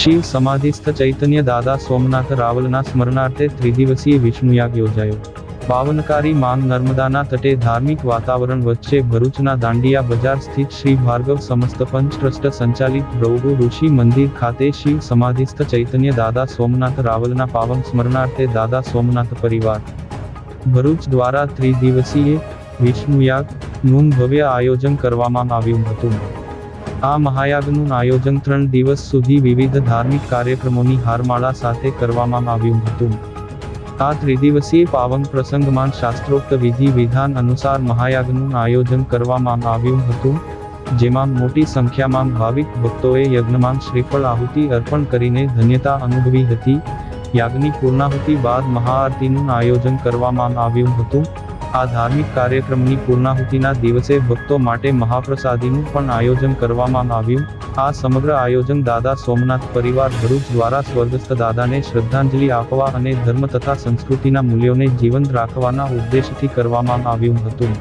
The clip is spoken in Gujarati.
શિવ સમાધિસ્થ ચૈતન્ય દાદા સોમનાથ રાવલના સ્મરણાર્થે ત્રિદિવસીય વિષ્ણુયાગ યોજાયો. પાવનકારી માંગ નર્મદાના તટે ધાર્મિક વાતાવરણ વચ્ચે ભરૂચના દાંડિયા બજાર સ્થિત શ્રી ભાર્ગવ સમસ્ત પંચ ટ્રસ્ટ સંચાલિત ભૃગુ ઋષિ મંદિર ખાતે શિવ સમાધિસ્થ ચૈતન્ય દાદા સોમનાથ રાવલના પાવન સ્મરણાર્થે દાદા સોમનાથ પરિવાર. ભરૂચ દ્વારા ત્રિદિવસીય વિષ્ણુયાગનું ભવ્ય આયોજન કરવામાં આવ્યું હતું. આ મહાયાગનું આયોજન ત્રણ દિવસ સુધી વિવિધ ધાર્મિક કાર્યક્રમોની હારમાળા સાથે કરવામાં આવ્યું હતું. આ ત્રિદિવસીય પાવન પ્રસંગમાં શાસ્ત્રોક્ત વિધિ વિધાન અનુસાર મહાયાગનું આયોજન કરવામાં આવ્યું હતું, જેમાં મોટી સંખ્યામાં ભાવિક ભક્તોએ યજ્ઞમાં શ્રીફળ આહુતિ અર્પણ કરીને ધન્યતા અનુભવી હતી. યાગની પૂર્ણાહુતિ બાદ મહાઆરતીનું આયોજન કરવામાં આવ્યું હતું. આ ધાર્મિક કાર્યક્રમની પૂર્ણાહુતિના દિવસે ભક્તો માટે મહાપ્રસાદીનું પણ આયોજન કરવામાં આવ્યું. આ સમગ્ર આયોજન દાદા સોમનાથ પરિવાર ભરૂચ દ્વારા સ્વર્ગસ્થ દાદાને શ્રદ્ધાંજલિ આપવા અને ધર્મ તથા સંસ્કૃતિના મૂલ્યોને જીવંત રાખવાના ઉદ્દેશથી કરવામાં આવ્યું હતું.